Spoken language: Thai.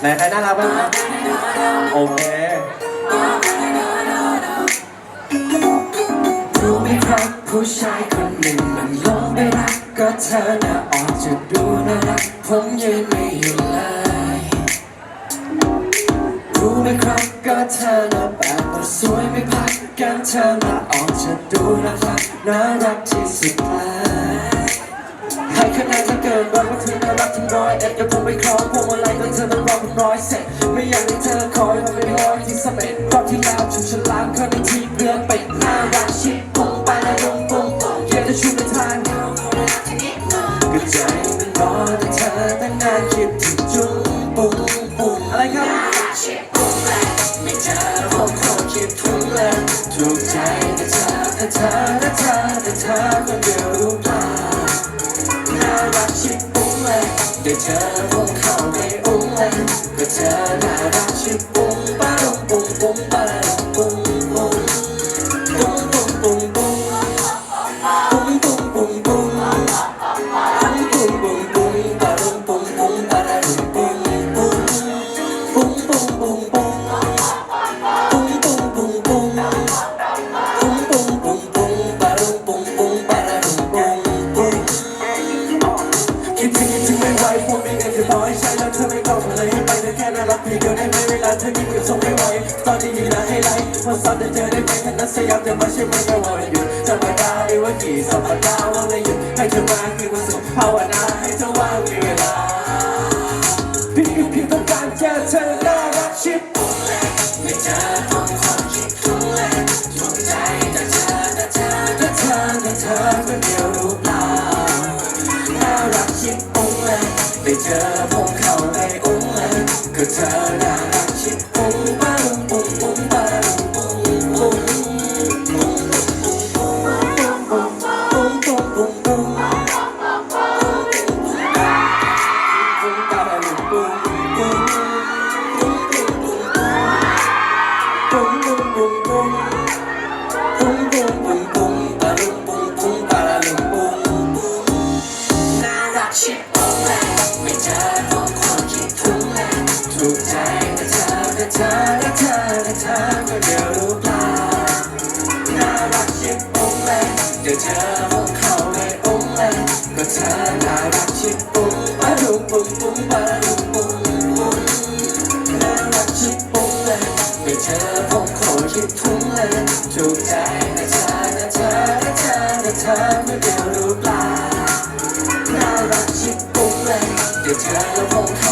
ไหนใครน่ารักบ้างครับโอเครู้ไหมครับผู้ชายคนหนึ่งมันลงไปรักก็เธอน่ะออกจะดูน่ารักผมยืนไม่อยู่เลยรู้ไหมครับก็เธอน่ะแบบว่าสวยไม่พักกันเธอน่ะออกจะดูนะครับน่ารักที่สุดเลยให้คะแนนจะเกินร้อยว่าเธอน่ารักถึงร้อยเอ็ดเดี๋ยวผมไปคล้องพวงมาลัยขอ ร้อยเสร็จไม่อยากให้เธอคอยมันไม่ร้อยที่สเม็ดรอบที่แล้วถูกฉลามเข้าในทีเรือเป็ดน่ารักชิบปุ้งไปแล้วปุ้งปุ้งปุ้งเกียร์จะชูไปทางก็ใจมันรอแต่เธอตั้งนานคิดถึงจุ้งปุ้งปุ้งอะไรครับไม่เจอผมคงคิดถึงเลยถูกใจแต่เธอแต่เธอแต่เธอแต่เธอคนเดียวรู้เปล่าน่ารักชิบปุ้งเลยได้เจอ 다 같이 뽕바롱 뽕뽕바라 คิดถึงคิดถึงไม่ไหวพวกนี้เงินจะน้อยใช้แล้วเธอไม่ต้องเลยให้ไปได้แค่นั้นรับเพียงเดียวได้ไหมเวลาเธอยิ้มก็ส่งไม่ไหวตอนนี้อยู่นะให้ไลฟ์พอสอนจะเจอได้ไหมถ้านัดสยามจะมาใช่ไหมก็วันหยุดจะมาได้ว่ากี่สัปดาห์ว่าไม่หยุดให้เธอมาคือวันศุกร์ภาวนาให้เธอว่างมีเวลาพี่ก็เพียงต้องการเจอเธอน่ารักชิบ ได้เจอพวกเข้าไปอุ้งเลยก็เธอน่ารัก เดี๋ยวเจอผมเข้าไปอุ้งเลยก็เธอน่ารักชิบปุ้งปะลุงปุ้งปุ้งปะละลุงปุ้งปุ้งน่ารักชิบปุ้งเลยไม่เจอผมขอคิดทุ่งเลยถูกใจนะเธอนะเธอนะเธอนะเธอไม่เดียวรู้เปล่าน่ารักชิบปุ้งเลยเดี๋ยวเธอผมข